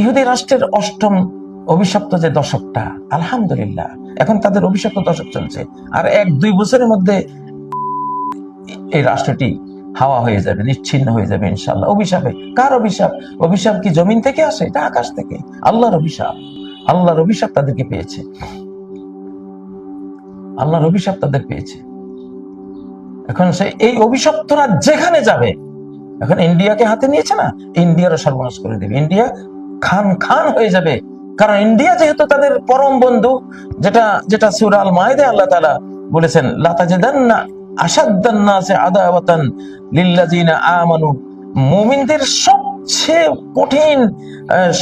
ইহুদি রাষ্ট্রের অষ্টম অভিশপ্ত যে দশকটা, আলহামদুলিল্লাহ, এখন তাদের অভিশপ্ত দশক চলছে। আর এক, দুই বছরের মধ্যে এই রাষ্ট্রটি হাওয়া হয়ে যাবে, নিচ্ছিন্ন হয়ে যাবে ইনশাল্লাহ অভিশাপে, কার অভিশাপ? অভিশাপ কি জমিন থেকে আসে? এটা আকাশ থেকে। আল্লাহর অভিশাপ। আল্লাহর অভিশাপ তাদেরকে পেয়েছে। আল্লাহর অভিশাপ তাদের পেয়েছে। এখন সে এই অভিশপ্তরা যেখানে যাবে, এখন ইন্ডিয়াকে হাতে নিয়েছে না? ইন্ডিয়ারও সর্বনাশ করে দেবে। ইন্ডিয়া খান খান হয়ে যাবে। কারণ ইন্ডিয়া যেহেতু তাদের পরম বন্ধু, যেটা যেটা সুরাল মায়দে আল্লাহ তালা বলেছেন, লাতাজিদান্না আসাদ্দান্নাসে আদাওয়াতান লিল্লাযিনা আমানু। মুমিনদের সবচেয়ে কঠিন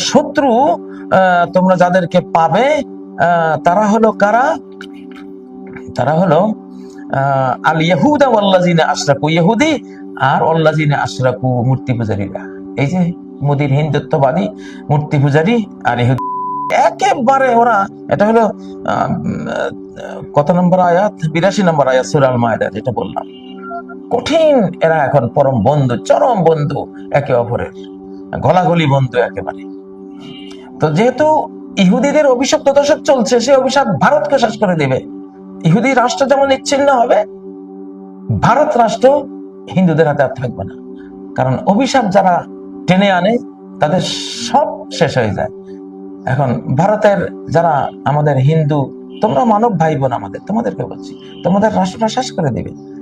শত্রু তোমরা যাদেরকে পাবে তারা হলো কারা? তারা হলো আল ইয়াহুদা ওয়াল্লাযিনা আশরাকু, ইহুদি আর ওয়াল্লাযিনা আশরাকু মূর্তি পূজারীরা। এই যে মোদির হিন্দুত্ববাদী মূর্তি পূজারী আর একেবারে ওরা, এটা হলো কত নম্বর আয়াত? বিরাশি নম্বর আয়াত, সুরাল মায়দা যেটা বললাম। কঠিন, এরা এখন পরম বন্ধু, চরম বন্ধু, একে অপরের। গলাগলি বন্ধু একেবারে। তো যেহেতু ইহুদিদের অভিশপ্ত দশক চলছে, সে অভিশাপ ভারতকে শেষ করে দেবে। ইহুদি রাষ্ট্র যেমন নিচ্ছিন্ন হবে, ভারত রাষ্ট্র হিন্দুদের হাতে আর থাকবে না। কারণ অভিশাপ যারা টেনে আনে, তাদের সব শেষ হয়ে যায়। এখন ভারতের যারা আমাদের হিন্দু, তোমরা মানব ভাই বোন আমাদের, তোমাদেরকে বলছি, তোমাদের রাষ্ট্রটা শেষ করে দেবে।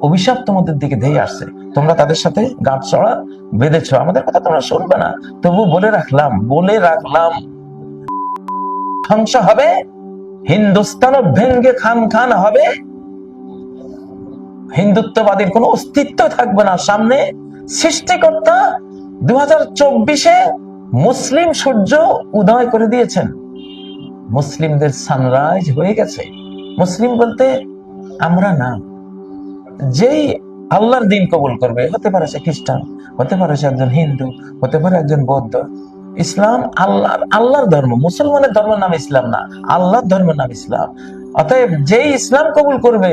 অভিশাপ তোমাদের দিকে ধেয়ে আসছে। তোমরা তাদের সাথে গাঁট চড়া বেঁধেছ। আমাদের কথা তোমরা শুনবে না। তবু বলে রাখলাম বলে রাখলাম। ধ্বংস হবে হিন্দুস্তানও ভেঙ্গে খান খান হবে। হিন্দুত্ববাদীর কোনো অস্তিত্ব থাকবে না সামনে। সৃষ্টিকর্তা দু হাজার চব্বিশে মুসলিম সূর্য উদয় করে দিয়েছেন। মুসলিমদের সানরাইজ হয়ে গেছে। মুসলিম বলতে আমরা না। যেই আল্লাহর দিন কবুল করবে, হতে পারে সে খ্রিস্টান, হতে পারে সে একজন হিন্দু, হতে পারে একজন বৌদ্ধ। ইসলাম আল্লাহ আল্লাহর ধর্ম। মুসলমানের ধর্মের নাম ইসলাম না। আল্লাহর ধর্মের নাম ইসলাম। অতএব যেই ইসলাম কবুল করবে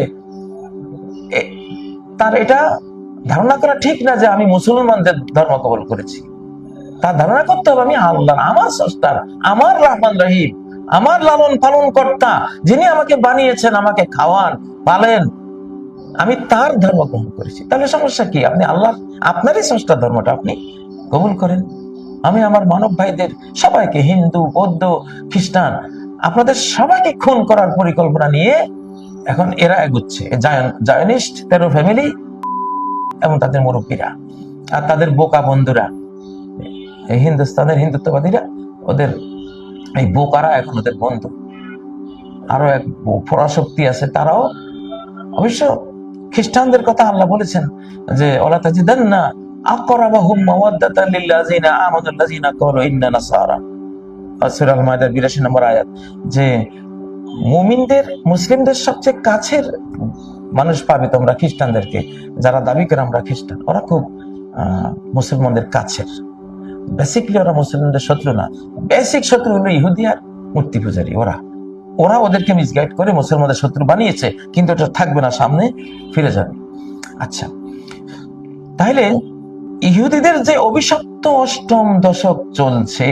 তার এটা ধারণা করা ঠিক না যে আমি মুসলমানদের ধর্ম কবুল করেছি। তার ধারণা করতে হবে আমি আল্লাহ, আমার সস্তার আমার রহমান রহিম, আমার লালন পালন কর্তা, যিনি আমাকে বানিয়েছেন, আমাকে খাওয়ান, পালেন। আমি তার ধর্ম গ্রহণ করেছি। তাহলে সমস্যা কি? আপনি আল্লাহ, আপনারই সংস্থার ধর্মটা আপনি কবুল করেন। আমি আমার মানব ভাইদের সবাইকে হিন্দু, বৌদ্ধ, খ্রিস্টান, আপনাদের সবাইকে খুন করার পরিকল্পনা নিয়ে এখন এরা এগুচ্ছে। জায়নিস্ট তেরো ফ্যামিলি এবং তাদের মুরব্বীরা আর তাদের বোকা বন্ধুরা। এই হিন্দুস্তানের হিন্দুত্ববাদীরা ওদের এই বোকারা এখন ওদের বন্ধু। আরও এক পরাশক্তি আছে, তারাও অবশ্য খ্রিস্টানদের কথা আল্লাহ বলেছেন যে, ওলা তাজিদান্না আকরাবাহুম মাওয়াদ্দাতান লিল্লাযিনা আমানুল্লাযিনা ক্বালু ইন্না নাসারা। সূরা আল মাইদার 82 নম্বর আয়াত যে মুমিনদের, মুসলিমদের সবচেয়ে কাছের মানুষ পাবে তোমরা খ্রিস্টানদেরকে। যারা দাবি করে আমরা খ্রিস্টান, ওরা খুব মুসলমানদের কাছের। বেসিকলি ওরা মুসলিমদের শত্রু না। বেসিক শত্রু হলো ইহুদি আর মূর্তি পূজারী, ওরা। ওরা ওদেরকে মিসগাইড করে মুসলমানদের শত্রু বানিয়েছে, কিন্তু ওটা থাকবে না, সামনে ফিরে যাবে। আচ্ছা তাহলে ইহুদিদের যে অভিশপ্ত অষ্টম দশক চলছে,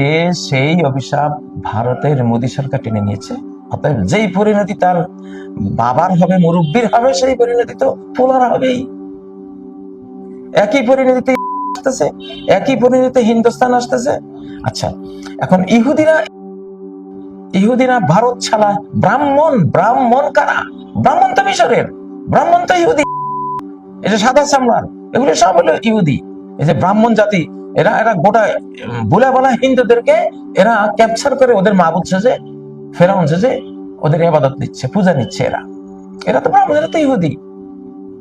সেই অভিশাপ ভারতের মোদী সরকার টেনে নিয়েছে। অতএব যেই পরিণতি তার বাবার হবে, মুরব্বীর হবে, সেই পরিণতি তো পোলার হবেই। একই পরিণতিতে আসতেছে, একই পরিণতিতে হিন্দুস্তান আসতেছে। আচ্ছা এখন ইহুদিরা ইহুদিরা ভারত ছাড়া ব্রাহ্মণ ব্রাহ্মণ কারা? ব্রাহ্মণ তো মিশরের, ব্রাহ্মণ তো ইহুদি। এটা সাদা সামলার, এগুলো সব হলো ইহুদি। এই যে ব্রাহ্মণ জাতি, এরা এরা গোটা বলে বলা হিন্দুদেরকে এরা ক্যাপচার করে ওদের মাবুদ সেজে ফেরাউন যে ওদের ইবাদত নিচ্ছে পূজা নিচ্ছে এরা। এরা তো ব্রাহ্মণ এরা তো ইহুদি।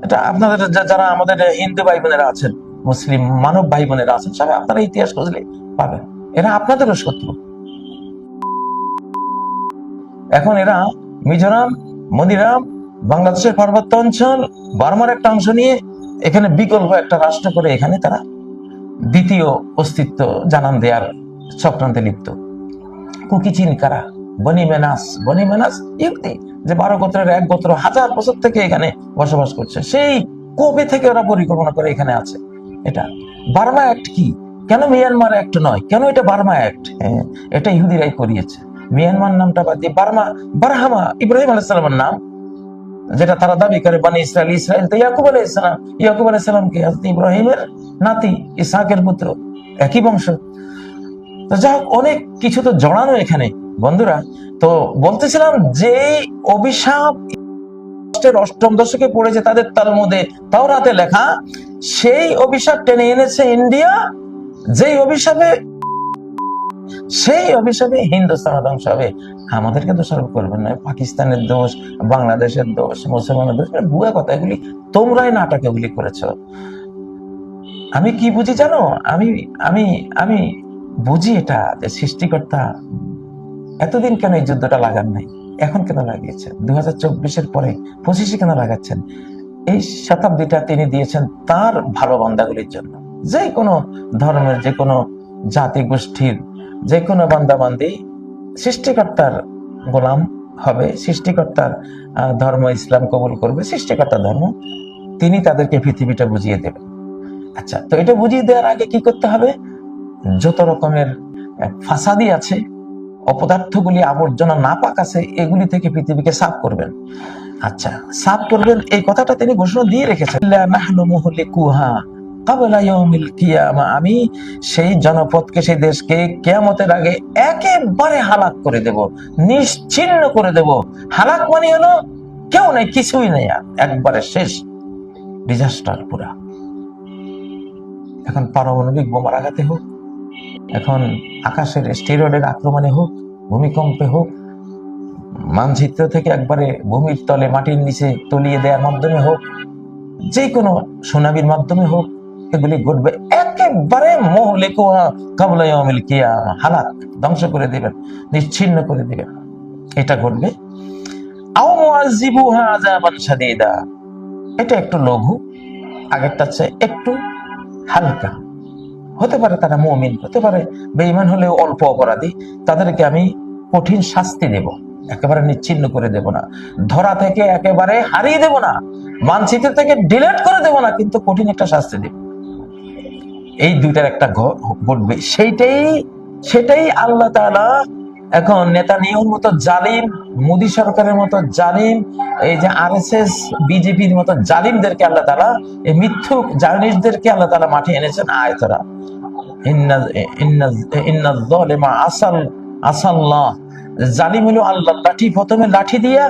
এটা আপনাদের যারা আমাদের হিন্দু ভাই বোনেরা আছেন, মুসলিম মানব ভাই বোনেরা আছেন, সবাই আপনারা ইতিহাস খুঁজলে পাবেন। এরা আপনাদেরও শত্রু। এখন এরা মিজোরাম, মনিরাম, বাংলাদেশের পার্বত্য অঞ্চল, বার্মার একটা অংশ নিয়ে এখানে বিকল্প একটা রাষ্ট্র করে এখানে তারা দ্বিতীয় অস্তিত্ব জানান দেওয়ার চক্রান্তে লিপ্ত। কুকি চীন কারা? বনি মেনাস বনি মেনাস ইহুদি, যে বারো গোত্রের এক গোত্র হাজার বছর থেকে এখানে বসবাস করছে। সেই কবে থেকে ওরা পরিকল্পনা করে এখানে আছে? এটা বার্মা অ্যাক্ট কি? কেন মিয়ানমার অ্যাক্ট নয়? কেন এটা বার্মা অ্যাক্ট? এটা ইহুদিরাই করিয়েছে। মিয়ানমার নামটা বাদ দিয়ে বার্মা, বারহামা ইব্রাহিম আলাইসালামের নাম, যেটা তারা দাবি করে, বানি ইসরায়েল ইসরায়েল তো ইয়াকুব আলাই ইসলাম ইয়াকুব আলাই ইসলামকে ইব্রাহিমের নাতি ইসাকের পুত্র, একই বংশ। তো যাই হোক অনেক কিছু তো জড়ানো এখানে। বন্ধুরা, তো বলতেছিলাম যে অভিশাপ অষ্টম দশকে পড়েছে তাদের তার মধ্যে তাওরাতে লেখা, সেই অভিশাপ টেনে এনেছে ইন্ডিয়া, যেই অভিশাপে, সেই অভিশাপে হিন্দুস্তান ধ্বংস হবে। আমাদেরকে দোষারোপ করবেন না, পাকিস্তানের দোষ, বাংলাদেশের দোষ, মুসলমানের দোষ এটা ভুয়া কথা, এগুলি তোমরাই নাটক এগুলি করেছ। আমি কি বুঝি জানো? আমি আমি আমি বুঝি এটা যে সৃষ্টিকর্তা এতদিন কেন এই যুদ্ধটা লাগান নাই? এখন কেন লাগিয়েছেন? দু হাজার চব্বিশের পরে পঁচিশে কেন লাগাচ্ছেন? এই শতাব্দীটা তিনি দিয়েছেন তার ভালো বান্দাগুলির জন্য। যে কোনো ধর্মের, যে কোনো জাতি গোষ্ঠীর, যে কোনো বান্দাবান্দি সৃষ্টিকর্তার গোলাম হবে, সৃষ্টিকর্তার ধর্ম ইসলাম কবুল করবে সৃষ্টিকর্তার ধর্ম, তিনি তাদেরকে পৃথিবীটা বুঝিয়ে দেবেন। আচ্ছা তো এটা বুঝিয়ে দেওয়ার আগে কি করতে হবে? যত রকমের ফাসাদি আছে অপদার্থগুলি আবর্জনা নাপাক আছে এগুলি থেকে পৃথিবীকে সাফ করবেন। আচ্ছা সাফ করবেন, এই কথাটা তিনি ঘোষণা দিয়ে রেখেছেন। আমি সেই জনপদকে, সেই দেশকে কিয়ামতের আগে একেবারে হালাক করে দেব, নিশ্চিন্ন করে দেব। হালাক মানে হলো কেউ নেই, কিছুই নেই, আর একবারে শেষ। ডিজাস্টার পুরা। এখন পারমাণবিক বোমার আঘাতে হোক এখন আকাশের স্টেরয়েডের আক্রমণে হোক, ভূমিকম্পে হোক, মানচিত্র থেকে একবারে ভূমির তলে মাটির নিচে তলিয়ে দেওয়ার মাধ্যমে হোক যে কোনো সুনামির মাধ্যমে হোক, এগুলি ঘটবে একেবারে মহলে কাবলাই অমিল কিয়া হালাক, ধ্বংস করে দেবেন, নিচ্ছিন্ন করে দিবেন। এটা ঘটবে। আও এটা একটু লঘু আগেরটা চেয়ে একটু হালকা। হতে পারে তারা মমিন, হতে পারে বেঈমান হলেও অল্প অপরাধী, তাদেরকে আমি কঠিন শাস্তি দেব, একেবারে নিচ্ছিন্ন করে দেব না। ধরা থেকে একেবারে হারিয়ে দেব না, মানচিত্র থেকে ডিলেট করে দেব না, কিন্তু কঠিন একটা শাস্তি দেব। এই দুইটার একটা ঘটবে, সেইটাই, সেটাই আল্লাহ তাআলা এখন নেতানিয়াহুর মতো জালিম, মোদী সরকারের মতো জালিম, এই যে আর এস এস বিজেপির মতো জালিমদেরকে আল্লাহ তাআলা, এই মিথ্যুক জার্নিস্টদেরকে আল্লাহ তাআলা মাঠে এনেছেন আয় তোরা ইন্না ইন্না ইন্না আসাল, আসাল্লাহ। আল্লাহ লাঠি, প্রথমে লাঠি দিয়া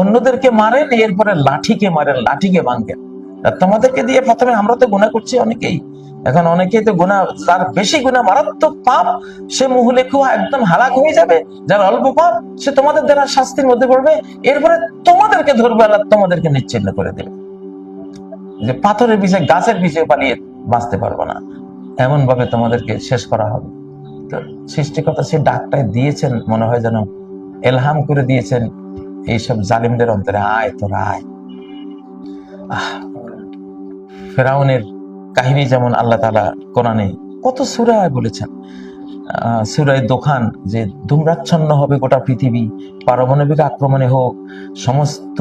অন্যদেরকে মারেন, এরপরে লাঠিকে মারেন, লাঠিকে ভাঙেন। তোমাদেরকে দিয়ে প্রথমে আমরা তো গুনাহ করছি অনেকেই। এখন অনেকেই তো গুনাহ যার বেশি গুনাহ মারাত্মক পাপ সে মুহলে খুব একদম হালাক হয়ে যাবে। যার অল্প পাপ সে তোমাদের দ্বারা শাস্তির মধ্যে পড়বে। এরপরে তোমাদেরকে ধরবে আল্লাহ তোমাদেরকে নিচ্ছিন্ন করে দেবে। যে পাথরের পিছিয়ে গাছের পিছিয়ে পালিয়ে বাঁচতে পারব না। এমন ভাবে তোমাদেরকে শেষ করা হবে। তো সৃষ্টিকর্তা সেই ডাকটাই দিয়েছেন মনে হয় যেন এলহাম করে দিয়েছেন এইসব জালিমদের অন্তরে আয় তোর আয়। আহ, ফেরাউনের কাহিনী যেমন আল্লাহ তালা কোরআনে কত সুরায় বলেছেন। সুরায় দোকান যে ধূম্রাচ্ছন্ন হবে গোটা পৃথিবী, পারমাণবিক আক্রমণে হোক, সমস্ত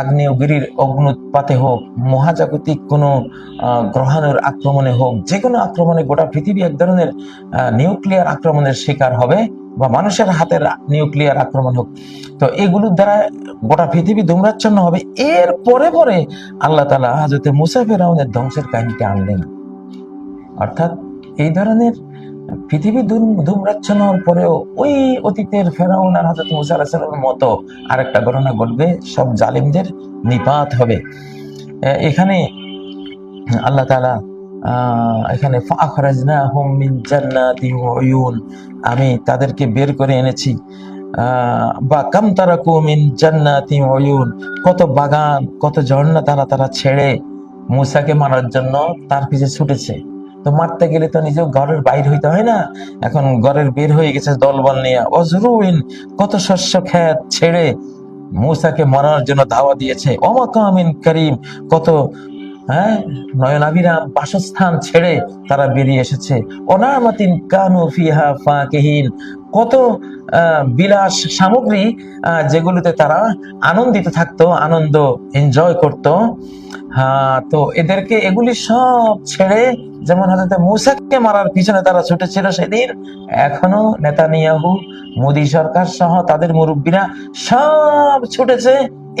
আগ্নেয়গিরির অগ্নুৎপাতে হোক মহাজাগতিক কোনো গ্রহাণুর আক্রমণে হোক যে কোনো আক্রমণে গোটা পৃথিবী এক ধরনের নিউক্লিয়ার আক্রমণের শিকার হবে বা মানুষের হাতের নিউক্লিয়ার আক্রমণ হোক। তো এগুলোর দ্বারা গোটা পৃথিবী ধূম্রাচ্ছন্ন হবে। এর পরে পরে আল্লাহ তালা হাজরতে মুসা ফেরাউনের ধ্বংসের কাহিনীটা আনলেন। অর্থাৎ এই ধরনের পৃথিবী হওয়ার পরেও ওই অতীতের ফেরাউন আর হাজরত মুসা আলাহিসাল্লামের মতো আরেকটা ঘটনা ঘটবে সব জালিমদের নিপাত হবে। এখানে আল্লাহ আহ, এখানে আমি তাদেরকে বের করে এনেছি। বা কাম তারাকু মিন জান্নাতিন ওয়া উয়ুন কত বাগান কত ঝর্ণা তারা তারা ছেড়ে মুসাকে মারার জন্য তার পিছে ছুটেছে। তো মারতে গেলে তো নিজেও ঘরের বাইর হইতে হয় না। এখন ঘরের বের হয়ে গেছে দলবল নিয়ে। অজরুইন কত শস্য খ্যাত ছেড়ে মূসাকে মারার জন্য দাওয়া দিয়েছে। অমাকামিন করিম কত হ্যাঁ? বাসস্থান ছেড়ে তারা বেরিয়ে এসেছে। অনামাতিন কানু ফিহা কত বিলাস সামগ্রী যেগুলোতে তারা আনন্দিত থাকতো, আনন্দ এনজয় করত। হ্যাঁ তো এদেরকে এগুলি সব ছেড়ে, যেমন হাজরত মুসাকে মারার পিছনে তারা ছুটেছিল সেদিন, এখনও নেতানিয়াহু, মোদী সরকার সহ তাদের মুরব্বীরা সব ছুটেছে।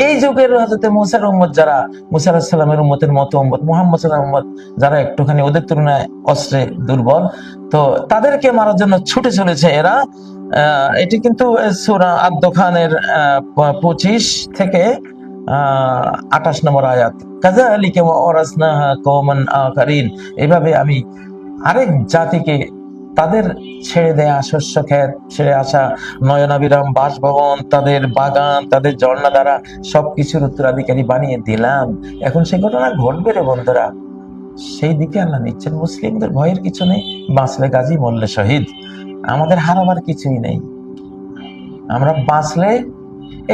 এই যুগের হাজরতে মুসার উম্মত যারা, মুসা আলাহিসাল্লামের উম্মতের মতো উম্মত, মোহাম্মদ উম্মত যারা একটুখানি ওদের তুলনায় অস্ত্রে দুর্বল, তো তাদেরকে মারার জন্য ছুটে চলেছে এরা। এটি কিন্তু সুরা আব্দ খানের পঁচিশ থেকে আঠাশ নম্বর আয়াত। ওরাসনাহা কওমান আকারিন এভাবে আমি আরেক জাতিকে তাদের ছেড়ে দেয়া শস্য ক্ষেত ছেড়ে আসা নয়নাবিরাম বাসভবন, তাদের বাগান, তাদের ঝর্ণা দ্বারা সবকিছুর উত্তরাধিকারী বানিয়ে দিলাম। এখন সেই ঘটনা ঘটবে রে বন্ধুরা। সেই দিকে আল্লাহ নিচ্ছেন, মুসলিমদের ভয়ের কিছু নেই, বাঁচলে গাজী মরলে শহীদ। আমাদের হারাবার কিছুই নেই। আমরা বাঁচলে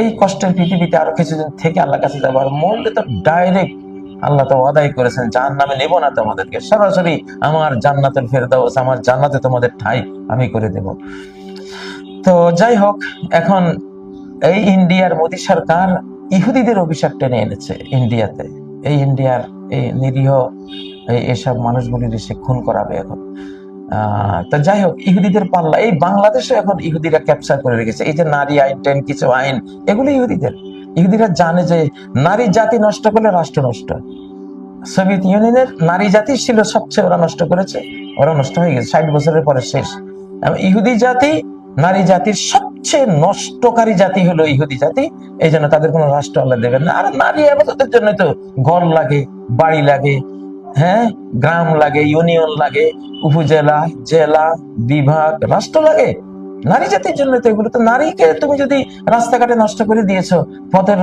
এই কষ্টের পৃথিবীতে আরও কিছুদিন থেকে আল্লাহ কাছে যাব, আর মরলে তো ডাইরেক্ট আল্লাহ তো আদায় করেছেন জাহান নামে নেব না তোমাদেরকে। সরাসরি আমার জান্নাতের ফেরদাউস, আমার জান্নাতে তোমাদের ঠাই আমি করে দেব। তো যাই হোক, এখন এই ইন্ডিয়ার মোদী সরকার ইহুদিদের অভিশাপ টেনে এনেছে ইন্ডিয়াতে। এই ইন্ডিয়ার এই নিরীহ এসব মানুষগুলির সে খুন করাবে এখন। তো যাই হোক, ইহুদিদের পাল্লা, এই বাংলাদেশে এখন ইহুদিরা ক্যাপচার করে রেখেছে। এই যে নারী আইন টেন কিছু আইন, এগুলো ইহুদিদের। ইহুদিরা জানে যে নারী জাতি নষ্ট করলে রাষ্ট্র নষ্ট। সোভিয়েত ইউনিয়নের নারী জাতি ছিল সবচেয়ে ওরা নষ্ট করেছে, ওরা নষ্ট হয়ে গেছে, ষাট বছরের পরে শেষ। ইহুদি জাতি, নারী জাতির সবচেয়ে নষ্টকারী জাতি হলো ইহুদি জাতি, এই জন্য তাদের কোনো রাষ্ট্র আল্লাহ দেবেন না। আর নারী আবাদতের জন্য তো ঘর লাগে, বাড়ি লাগে হ্যাঁ? গ্রাম লাগে, ইউনিয়ন লাগে, উপজেলা, জেলা, বিভাগ, রাষ্ট্র লাগে। নারী জাতির জন্য তো এগুলো তো নারীকে তুমি যদি রাস্তাঘাটে নষ্ট করে দিয়েছ, পথের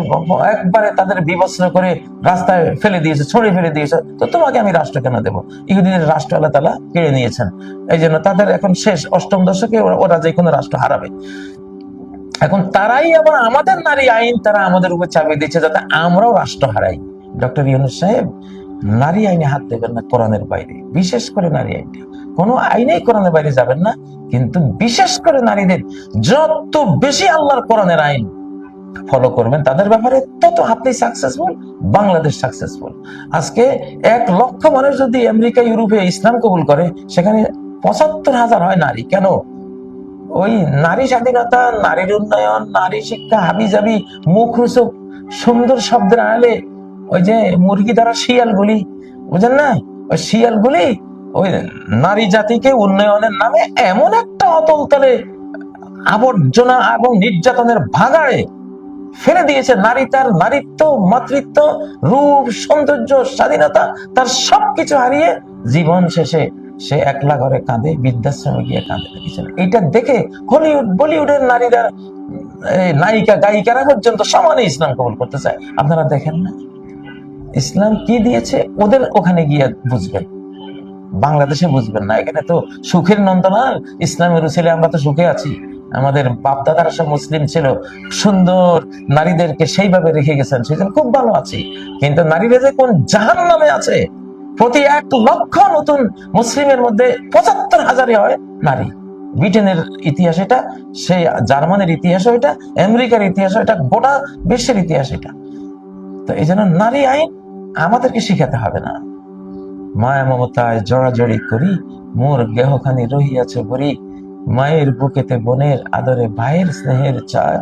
একবারে তাদের বিবস্ত্র করে রাস্তায় ফেলে দিয়েছ, ছড়িয়ে ফেলে দিয়েছ, তো তোমাকে আমি রাষ্ট্র কেন দেবো? ইহুদিনের রাষ্ট্র আল্লাহ তালা কেড়ে নিয়েছেন। এই জন্য তাদের এখন শেষ, অষ্টম দশকে ওরা- যে কোনো রাষ্ট্র হারাবে। এখন তারাই আবার আমাদের নারী আইন, তারা আমাদের উপর চাপিয়ে দিচ্ছে যাতে আমরাও রাষ্ট্র হারাই। ডক্টর ইউনুস সাহেব, নারী আইনে হাত দেবেন না কোরআনের বাইরে, বিশেষ করে নারী আইনটা। কোনো আইনেই কোরআনের বাইরে যাবেন না। কিন্তু বিশেষ করে নারীদের যত বেশি আল্লাহর কোরআনের আইন ফলো করবেন, তাদের ব্যাপারে তত আপনি সাকসেসফুল বাংলাদেশ সাকসেসফুল আজকে এক লক্ষ মানুষ যদি আমেরিকা, ইউরোপে ইসলাম কবুল করে, সেখানে পঁচাত্তর হাজার হয় নারী। কেন? ওই নারী স্বাধীনতা, নারীর উন্নয়ন, নারী শিক্ষা হাবি হাবিজাবি, মুখ রুচক, সুন্দর শব্দের আড়ালে ওই যে মুরগি দ্বারা শিয়াল শিয়ালগুলি, বুঝেন না? ওই শিয়াল শিয়ালগুলি ওই নারী জাতিকে উন্নয়নের নামে এমন একটা অতল তলে আবর্জনা এবং নির্যাতনের ভাগাড়ে ফেলে দিয়েছে নারী তার নারীত্ব, মাতৃত্ব, রূপ, সৌন্দর্য, স্বাধীনতা, তার সবকিছু হারিয়ে জীবন শেষে সে একলা ঘরে কাঁদে, বৃদ্ধাশ্রমে গিয়ে কাঁদে। দেখেছেন? এইটা দেখে হলিউড, বলিউডের নারীরা নায়িকা, গায়িকারা পর্যন্ত সমানে ইসলাম কবল করতে চায়। আপনারা দেখেন না? ইসলাম কি দিয়েছে? ওদের ওখানে গিয়ে বুঝবেন। বাংলাদেশে বুঝবেন না। এখানে তো সুখের নন্দনাল ইসলামের উচিলে আমরা তো সুখে আছি। আমাদের বাপদাদারা সব মুসলিম ছিল। সুন্দর নারীদেরকে সেইভাবে রেখে গেছেন সেই খুব ভালো আছি। কিন্তু নারীরা যে কোন জাহান নামে আছে? প্রতি এক লক্ষ নতুন মুসলিমের মধ্যে পঁচাত্তর হাজারে হয় নারী। ব্রিটেনের ইতিহাস এটা, সেই জার্মানের ইতিহাস এটা, আমেরিকার ইতিহাস এটা, গোটা বিশ্বের ইতিহাস এটা। তো এই নারী আইন আমাদেরকে শিখাতে হবে না। মায়া মমতায় জড়াজড়ি করি, মোর গেহখানি রহিয়াছে বরি মায়ের বুকেতে বোনের আদরে ভাইয়ের স্নেহের চায়।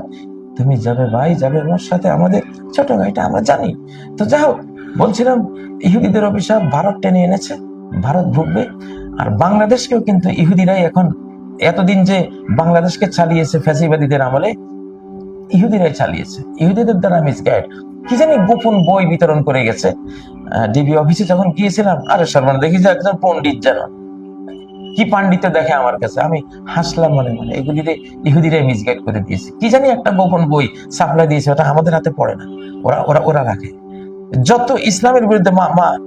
তুমি যাবে ভাই, যাবে মোর সাথে আমাদের ছোট ভাইটা, আমরা জানি। তো যাই হোক, বলছিলাম, ইহুদিদের অভিশাপ ভারত টেনে এনেছে, ভারত ভুগবে। আর বাংলাদেশকেও কিন্তু ইহুদিরাই এখন এতদিন যে বাংলাদেশকে চালিয়েছে ফ্যাসিবাদীদের আমলে, ইহুদিরাই চালিয়েছে। ইহুদিদের দ্বারা মিসগাইড কি জানি গোপন বই বিতরণ করে গেছে। ডিবি অফিসে যখন গিয়েছিলাম, আরে সর্বন দেখি যে একজন পণ্ডিত যেন। কি পাণ্ডিত্য দেখে আমার কাছে। আমি হাসলাম মনে মনে এগুলিরে ইহুদিরাই মিসগাইড করে দিয়েছে। কি জানি একটা গোপন বই সাপ্লাই দিয়েছে, ওটা আমাদের হাতে পড়ে না। ওরা ওরা ওরা রাখে। যত ইসলামের বিরুদ্ধে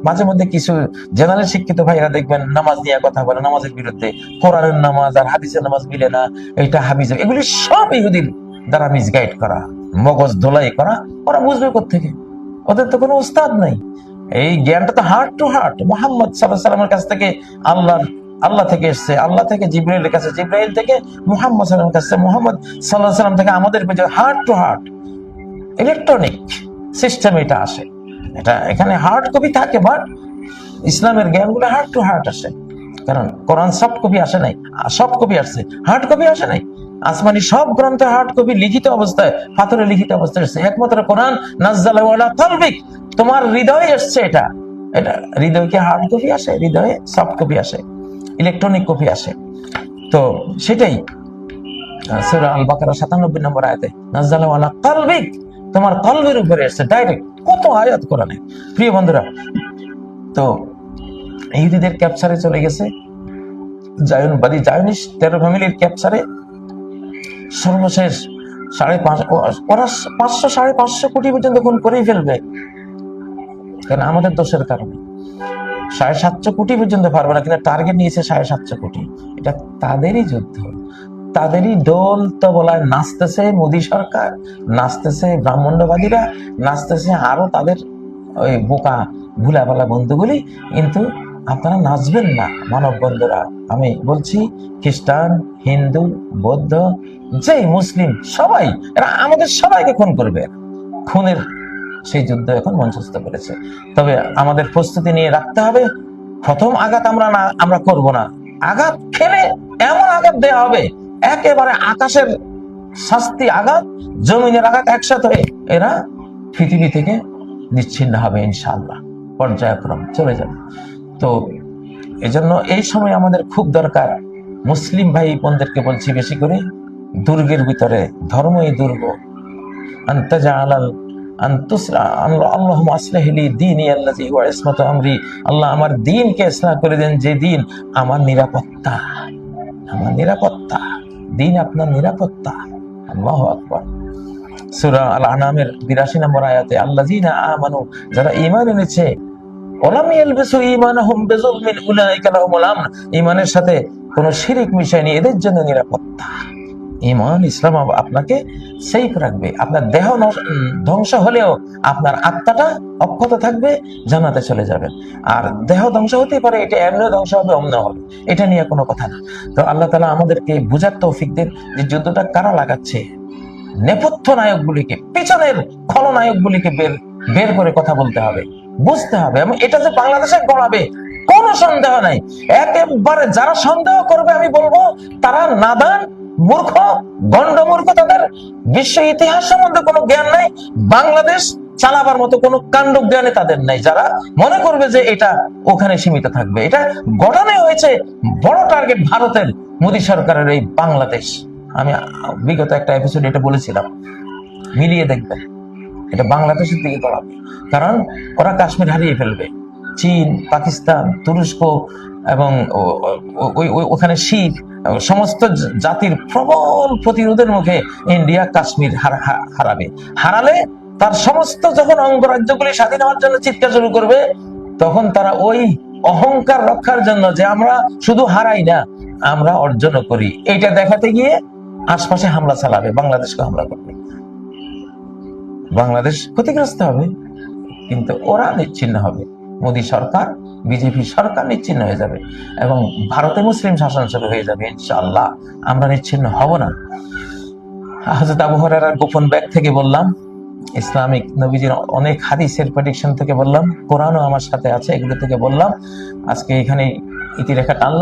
মাঝে মধ্যে কিছু জেনারেল শিক্ষিত ভাইরা দেখবেন, নামাজ নিয়ে কথা বলে, নামাজের বিরুদ্ধে কোরআনের নামাজ আর হাদিসের নামাজ মিলে না এটা হাবিজ এগুলি সব ইহুদির দ্বারা মিসগাইড করা। মগজ ধোলাই করা, ওরা বুঝবে থেকে ওদের তো কোনো উস্তাদ নাই। এই জ্ঞানটা তো হার্ট টু হার্ট মোহাম্মদ সাল্লাহ সাল্লামের কাছ থেকে আল্লাহর, আল্লাহ থেকে এসছে। আল্লাহ থেকে জিব্রাইলের কাছে, জিব্রাইল থেকে মোহাম্মদ সাল্লামের কাছে মোহাম্মদ সাল্লাহ সাল্লাম থেকে আমাদের পেজে heart to heart electronic system এটা আসে। এটা এখানে হার্ড কপি থাকে বাট ইসলামের জ্ঞানগুলো হার্ড টু হার্ট আসে। কারণ কোরআন সফট কপি আসে নাই। সফট কপি আসছে। হার্ড কপি আসে নাই। আসমানি সব গ্রন্থে হার্ড কপি লিখিত অবস্থায়, পাথরে লিখিত অবস্থায় এসছে। একমাত্র কোরআন নাজ্জালা ওয়ালা তোমার হৃদয়ে এসছে এটা। এটা হৃদয় কি হার্ড কপি আসে? হৃদয়ে সফট কপি আসে, ইলেকট্রনিক কপি আসে। তো সেটাই সুরা আল বাকারা সাতানব্বই নম্বর আয়াতে নাজ্জালা ওয়ালা তালবিক তোমার কলবের উপরে এসছে, ডাইরেক্ট কত আয়াত কোরআনে। প্রিয় বন্ধুরা, তো ইহুদিদের ক্যাপচারে চলে গেছে। জায়নবাদী জায়নিস তেরো ফ্যামিলির ক্যাপচারে সর্বশেষ সাড়ে পাঁচ ওরা পাঁচশো, সাড়ে পাঁচশো কোটি পর্যন্ত খুন করেই ফেলবে। কারণ আমাদের দোষের কারণে। সাড়ে সাতশো কোটি পর্যন্ত পারবে না, কিন্তু টার্গেট নিয়েছে সাড়ে সাতশো কোটি। এটা তাদেরই যুদ্ধ। তাদেরই দোল তো বলায় নাচতেছে মোদী সরকার, নাচতেছে ব্রাহ্মণ্যবাদীরা, নাচতেছে আরও তাদের ওই বোকা, ভুলাভালা বন্ধুগুলি। কিন্তু আপনারা নাচবেন না, মানব বন্ধুরা। আমি বলছি, খ্রিস্টান, হিন্দু, বৌদ্ধ যে মুসলিম, সবাই, এরা আমাদের সবাইকে খুন করবে। খুনের সেই যুদ্ধ এখন মঞ্চস্থ করেছে। তবে আমাদের প্রস্তুতি নিয়ে রাখতে হবে, প্রথম আঘাত আমরা না, আমরা করব না। আঘাত খেলে এমন আঘাত দেওয়া হবে, একেবারে আকাশের শাস্তি আঘাত জমিনের আঘাত একসাথে এরা পৃথিবী থেকে নিচ্ছিন্ন হবে ইনশাল্লাহ পর্যায়ক্রম, চলে যাবে। তো এজন্য এই সময় আমাদের খুব দরকার মুসলিম ভাই বোনদেরকে বলছি বেশি করে, দুর্গের ভিতরে, ধর্মই দুর্গ। আন্তাজা আলাল আল্লাহ আল্লাহি আমরি। আল্লাহ আমার দিনকে করে দেন যে দিন আমার নিরাপত্তা আমার নিরাপত্তা, দিন আপনার নিরাপত্তা। আল্লাহ 82 নম্বর আয়াতে আমানু, যারা ঈমান এনেছে ওলাম সাথে কোনো শিরিক মিশায়নি এদের জন্য নিরাপত্তা। ইমান ইসলাম আপনাকে সেফ রাখবে। আপনার দেহ ধ্বংস হলেও আপনার আত্মাটা অক্ষত থাকবে জানাতে চলে যাবেন। আর দেহ ধ্বংস হতে পারে, এটা এমনিও ধ্বংস হবে অমন হবে। এটা নিয়ে কোনো কথা না। তো আল্লাহ তালা আমাদেরকে বুঝার তৌফিক দেন যে যুদ্ধটা কারা লাগাচ্ছে। নেপথ্য নায়কগুলিকে, পিছনের খলনায়কগুলিকে বের বের করে কথা বলতে হবে। বুঝতে হবে এবং এটা যে বাংলাদেশে গড়াবে কোনো সন্দেহ নাই। একেবারে যারা সন্দেহ করবে, আমি বলব, তারা নাদান মূর্খ গন্ডমূর্খ তাদের বিশ্ব ইতিহাস সম্বন্ধে কোনো জ্ঞান নাই, বাংলাদেশ চালাবার মতো কোনো কাণ্ড জ্ঞানে তাদের নাই। যারা মনে করবে যে এটা ওখানে সীমিত থাকবে, এটা গঠনে হয়েছে বড় টার্গেট ভারতের, মোদী সরকারের এই বাংলাদেশ। আমি বিগত একটা এপিসোড এটা বলেছিলাম, মিলিয়ে দেখবেন। এটা বাংলাদেশের দিকে গড়াবে কারণ ওরা কাশ্মীর হারিয়ে ফেলবে। চীন, পাকিস্তান, তুরস্ক এবং ওখানে শিখ সমস্ত জাতির প্রবল প্রতিরোধের মুখে ইন্ডিয়া কাশ্মীর হারা- হারাবে। হারালে তার সমস্ত যখন অঙ্গরাজ্যগুলি স্বাধীন হওয়ার জন্য চিৎকার শুরু করবে, তখন তারা ওই অহংকার রক্ষার জন্য যে আমরা শুধু হারাই না, আমরা অর্জনও করি। এইটা দেখাতে গিয়ে আশপাশে হামলা চালাবে, বাংলাদেশকে হামলা করবে। বাংলাদেশ ক্ষতিগ্রস্ত হবে। কিন্তু ওরা নিচ্ছিন্ন হবে। মোদী সরকার, বিজেপি সরকার নিচ্ছিন্ন হয়ে যাবে এবং ভারতে মুসলিম শাসন শুরু হয়ে যাবে, ইনশাআল্লাহ। আমরা নিচ্ছিন্ন হব না। হাজরত আবু গোপন ব্যাগ থেকে বললাম, ইসলামিক নবীজির অনেক হাদিসের প্রেডিকশন থেকে বললাম, কোরআনও আমার সাথে আছে এগুলো থেকে বললাম, আজকে এখানে ইতিরেখা টানলাম।